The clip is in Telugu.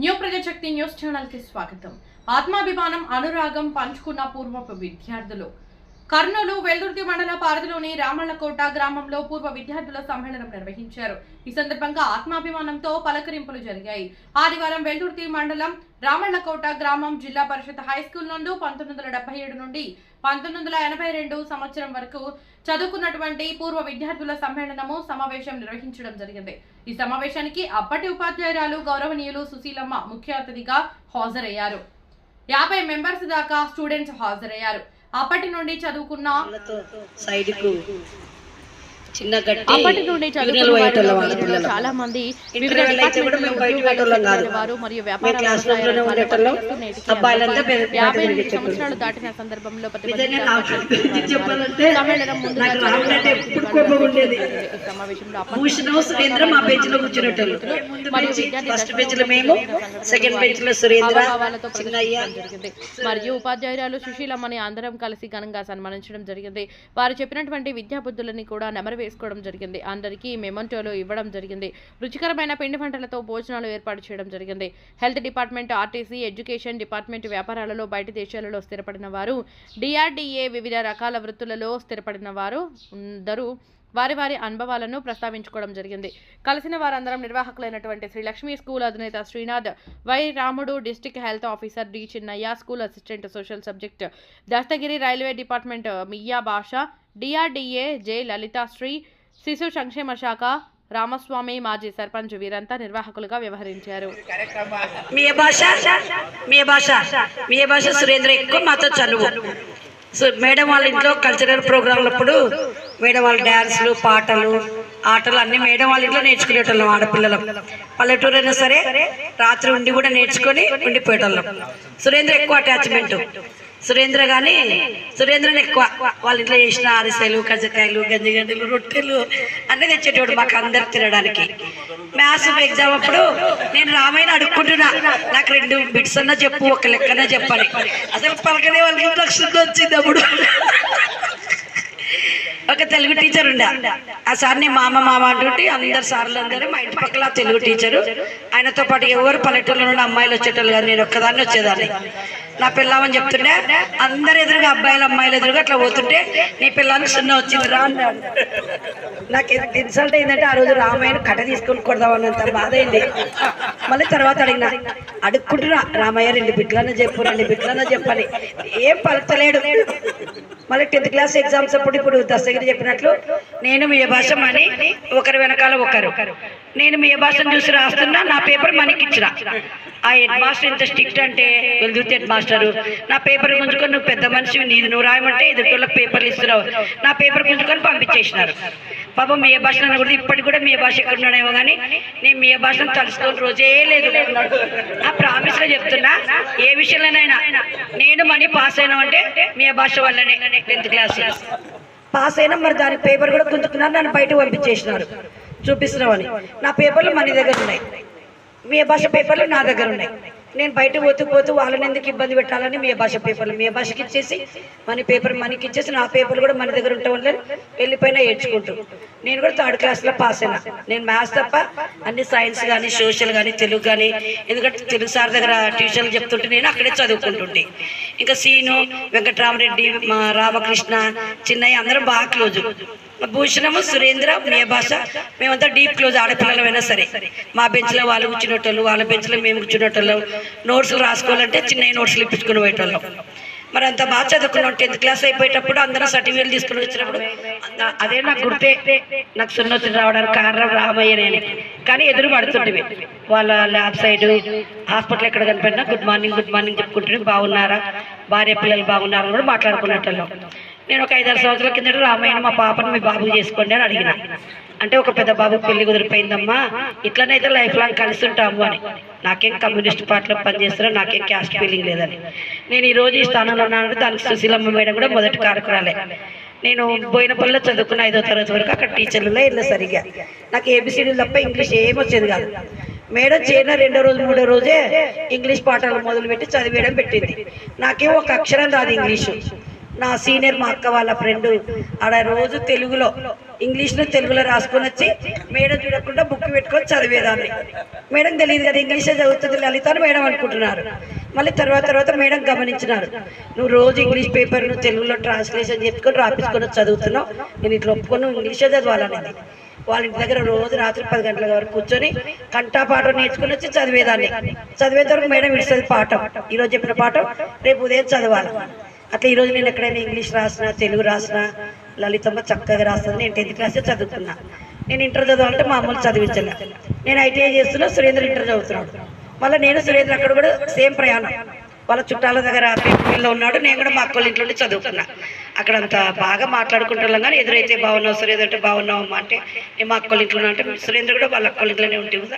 న్యూ ప్రజాశక్తి న్యూస్ ఛానల్కి స్వాగతం. ఆత్మాభిమానం అనురాగం పంచుకున్న పూర్వపు విద్యార్థులు. కర్నూలు వెల్దుర్తి మండల పారధిలోని రామళ్ళకోట గ్రామంలో పూర్వ విద్యార్థుల సమ్మేళనం నిర్వహించారు. ఈ సందర్భంగా ఆత్మాభిమానంతో పలకరింపులు జరిగాయి. ఆదివారం వెల్దుర్తి మండలం రామళ్ళకోట గ్రామం జిల్లా పరిషత్ హై స్కూల్ నుండి పంతొమ్మిది వందల డెబ్బై ఏడు నుండి పంతొమ్మిది వందల ఎనభై రెండు సంవత్సరం వరకు చదువుకున్నటువంటి పూర్వ విద్యార్థుల సమ్మేళనము సమావేశం నిర్వహించడం జరిగింది. ఈ సమావేశానికి అప్పటి ఉపాధ్యాయురాలు గౌరవనీయులు సుశీలమ్మ ముఖ్య అతిథిగా హాజరయ్యారు. యాభై మెంబర్స్ దాకా స్టూడెంట్స్ హాజరయ్యారు. అప్పటి నుండి చదువుకున్న సైడ్కు చిన్న గట్టి అప్పటి నుండి చదువుకున్న చాలా మంది వివిధ వారు మరియు బయట యాభై. సంవత్సరాలు దాటిన సందర్భంలో సమ్మేళనం మరియు ఉపాధ్యాయురాలు సుశీలమ్మని అందరం కలిసి ఘనంగా సన్మానించడం జరిగింది. వారు చెప్పినటువంటి విద్యాబుద్ధులని కూడా నెమరు వేసుకోవడం జరిగింది. అందరికీ మెమంటోలు ఇవ్వడం జరిగింది. రుచికరమైన పిండి వంటలతో భోజనాలు ఏర్పాటు చేయడం జరిగింది. Health department RTC education department వ్యాపారాలలో బయట దేశాలలో స్థిరపడిన వారు డిఆర్డీఏ వివిధ రకాల వృత్తులలో స్థిరపడిన వారు అందరూ వారి వారి అనుభవాలను ప్రస్తావించుకోవడం జరిగింది. కలిసిన వారందరం నిర్వాహకులైనటువంటి శ్రీ లక్ష్మీ స్కూల్ అధినేత Srinath Y Ramudu district health officer D Chinnaiah school assistant social subject Dastagiri railway department Miya Basha DRDA J Lalithasri శిశు సంక్షేమ శాఖ రామస్వామి మాజీ సర్పంచ్ వీరంతా నిర్వాహకులుగా వ్యవహరించారు. మీ భాష? మీ భాష? మీ భాష? సురేంద్ర ఎక్కువ మాతో చదువు సో మేడం వాళ్ళ ఇంట్లో కల్చరల్ ప్రోగ్రాంలప్పుడు మేడం వాళ్ళ డ్యాన్స్లు పాటలు ఆటలు అన్ని మేడం వాళ్ళ ఇంట్లో నేర్చుకునేటోళ్ళం ఆడపిల్లలం. పల్లెటూరు అయినా సరే రాత్రి ఉండి కూడా నేర్చుకొని ఉండిపోయేటోళ్ళం. సురేంద్ర ఎక్కువ అటాచ్మెంట్ సురేంద్ర కానీ సురేంద్రని ఎక్కువ వాళ్ళ ఇంట్లో చేసిన అరిసెలు కజ్జకాయలు గంజిగడ్డలు రొట్టెలు అన్నీ తెచ్చేటోడు మాకు అందరు తినడానికి. మ్యాథ్స్ ఎగ్జామ్ అప్పుడు నేను రామాయణ అడుక్కుంటున్నా. నాకు రెండు బిట్స్ అన్నా చెప్పు ఒక లెక్కన చెప్పాలి అసలు పలకనే వాళ్ళకి నాకు శుద్ధి వచ్చింది అప్పుడు. ఒక తెలుగు టీచర్ ఉండే. ఆ సార్ని మామ మామ అంటుంటే అందరు సార్లు అందరూ మా ఇంటి పక్కల తెలుగు టీచరు ఆయనతో పాటు ఎవరు పల్లెటూరులో నుండి అమ్మాయిలు వచ్చేటోళ్ళు కానీ నేను ఒక్కదాన్ని వచ్చేదాన్ని. నా పిల్లమని చెప్తుండే అందరు ఎదురుగా అబ్బాయిలు అమ్మాయిలు ఎదురుగా అట్లా పోతుంటే నీ పిల్లానికి సున్న వచ్చింది రా అన్నాడు. నాకు ఎంత ఇన్సల్ట్ అయిందంటే ఆ రోజు రామాయణ కట తీసుకొని కొడదామన్నంత బాధ అయింది. మళ్ళీ తర్వాత అడిగిన అడుక్కుంటున్నా రామయ్య రెండు బిడ్డలన్నా చెప్పు రెండు బిడ్డలన్నా చెప్పని ఏం పలకలేడు. మళ్ళీ టెన్త్ క్లాస్ ఎగ్జామ్స్ అప్పుడు ఇప్పుడు దస్తగిరి చెప్పినట్లు నేను మీ భాష అని ఒకరి వెనకాల ఒకరు. నేను మీ భాషను చూసి రాస్తున్నా నా పేపర్ మనకి ఇచ్చిన ఆ హెడ్ మాస్టర్ ఎంత స్ట్రిక్ట్ అంటే వెళ్తుతే హెడ్ మాస్టర్ నా పేపర్ గుంజుకొని నువ్వు పెద్ద మనిషి నీది నువ్వు రాయమంటే ఎదుటిళ్ళకి పేపర్లు ఇస్తున్నావు. నా పేపర్ గుంజుకొని పంపించేసినారు. పాపం మీ భాష కూడా ఇప్పటికి కూడా మీ భాష ఎక్కడ ఉన్నాడేమో కానీ నేను మీ భాషను తలుసుకొని రోజే లేదు. ఆ ప్రామిస్గా చెప్తున్నా ఏ విషయంలోనైనా నేను మనీ పాస్ అయినా అంటే మీ భాష వల్లనే టెన్త్ క్లాస్ పాస్ అయినా మరి దాని పేపర్ కూడా గుంజుకున్నారు నన్ను బయట పంపించేసినారు. చూపిస్తున్నామని నా పేపర్లు మన దగ్గర ఉన్నాయి. మీ భాష పేపర్లు నా దగ్గర ఉన్నాయి. నేను బయట పోతూ పోతూ వాళ్ళని ఎందుకు ఇబ్బంది పెట్టాలని మీ భాష పేపర్లు మీ భాషకి ఇచ్చేసి మన పేపర్ మనకి ఇచ్చేసి నా పేపర్లు కూడా మన దగ్గర ఉంటాం వల్ల వెళ్ళిపోయినా ఏడ్చుకుంటూ. నేను కూడా థర్డ్ క్లాస్లో పాస్ అయినా. నేను మ్యాథ్స్ తప్ప అన్ని సైన్స్ కానీ సోషల్ కానీ తెలుగు కానీ ఎందుకంటే తెలుగు సార్ దగ్గర ట్యూషన్లు చెప్తుంటే నేను అక్కడే చదువుకుంటుంటే. ఇంకా సీను వెంకటరామరెడ్డి మా రామకృష్ణ చిన్నయ్య అందరం బాగా క్లోజు భూషణము సురేంద్ర మీ భాష. మేమంతా డీప్ క్లోజ్ ఆడపిల్లలమైనా సరే. మా బెంచ్లో వాళ్ళు కూర్చునేటోళ్ళు వాళ్ళ బెంచ్లో మేము కూర్చునేటోళ్ళం. నోట్స్లు రాసుకోవాలంటే చిన్న నోట్స్లు ఇప్పించుకుని పోయేటోళ్ళం. మరి అంత బాగా చదువుకున్నాం. టెన్త్ క్లాస్ అయిపోయేటప్పుడు అందరం సర్టిఫికేట్ తీసుకుని వచ్చినప్పుడు అదే నాకు గుర్తే. నాకు సున్నతి రావడానికి కారణం రామయ్య నేను. కానీ ఎదురు పడుతుంటే వాళ్ళ ల్యాబ్ సైడ్ హాస్పిటల్ ఎక్కడ కనిపెట్టినా గుడ్ మార్నింగ్ గుడ్ మార్నింగ్ చెప్పుకుంటుంటే బాగున్నారా? భార్య పిల్లలు బాగున్నారా? కూడా మాట్లాడుకున్నట్టు నేను ఒక ఐదారు సంవత్సరాల కిందట రామాయణ మా పాపను మీ బాబు చేసుకోండి అని అడిగిన. అంటే ఒక పెద్ద బాబు పెళ్ళి కుదిరిపోయిందమ్మా. ఇట్లనైతే లైఫ్ లాంగ్ కలిసి ఉంటాము అని. నాకేం కమ్యూనిస్ట్ పార్టీలో పనిచేస్తారో నాకేం క్యాస్ట్ ఫీలింగ్ లేదని. నేను ఈ రోజు ఈ స్థానంలో ఉన్నానంటే దానికి సుశీలమ్మ మేడం కూడా మొదటి కారకురాలే. నేను బోయినపల్లిలో చదువుకున్న ఐదో తరగతి వరకు అక్కడ టీచర్లలో వెళ్ళి సరిగా. నాకు ఏబిసిడీలు తప్ప ఇంగ్లీష్ ఏం వచ్చేది కాదు. మేడం చేరిన రెండో రోజు మూడో రోజే ఇంగ్లీష్ పాఠాలు మొదలుపెట్టి చదివేయడం పెట్టింది. నాకేం ఒక అక్షరం రాదు ఇంగ్లీషు. నా సీనియర్ మా అక్క వాళ్ళ ఫ్రెండ్. ఆడ రోజు తెలుగులో ఇంగ్లీష్లో తెలుగులో రాసుకొని వచ్చి మేడం చూడకుండా బుక్ పెట్టుకొని చదివేదాన్ని. మేడం తెలియదు కదా ఇంగ్లీషే చదువుతుంది లలిత అని మేడం అనుకుంటున్నారు. మళ్ళీ తర్వాత తర్వాత మేడం గమనించినారు. నువ్వు రోజు ఇంగ్లీష్ పేపర్ నువ్వు తెలుగులో ట్రాన్స్లేషన్ చెప్పుకొని రాపించుకొని చదువుతున్నావు. నేను ఇట్లా ఒప్పుకొని ఇంగ్లీషే చదవాలనేది. వాళ్ళ ఇంటి దగ్గర రోజు రాత్రి పది గంటల వరకు కూర్చొని కంటా పాఠం నేర్చుకుని వచ్చి చదివేదాన్ని. చదివేంత వరకు మేడం ఇస్తుంది పాఠం. ఈరోజు చెప్పిన పాఠం రేపు ఉదయం చదవాలి. అట్లా ఈరోజు నేను ఎక్కడైనా ఇంగ్లీష్ రాసిన తెలుగు రాసిన లలితమ్మ చక్కగా రాస్తుంది. నేను టెన్త్ క్లాస్ చదువుతున్నా నేను ఇంటర్ చదవాలంటే మా అమ్మలు చదివించలే. నేను ఐటీఐ చేస్తున్నా సురేంద్ర ఇంటర్ చదువుతున్నాడు. మళ్ళీ నేను సురేంద్ర అక్కడ కూడా సేమ్ ప్రయాణం. వాళ్ళ చుట్టాల దగ్గర పేపర్లో ఉన్నాడు. నేను కూడా మా అక్కల ఇంట్లో చదువుతున్నా అక్కడ అంత బాగా మాట్లాడుకుంటున్నాం కానీ ఎదురైతే బాగున్నావు సురేంద్ర అంటే బాగున్నావు అమ్మ అంటే నేను మా అక్కల ఇంట్లో అంటే సురేంద్ర కూడా వాళ్ళ అక్కల ఇంట్లోనే ఉంటుంది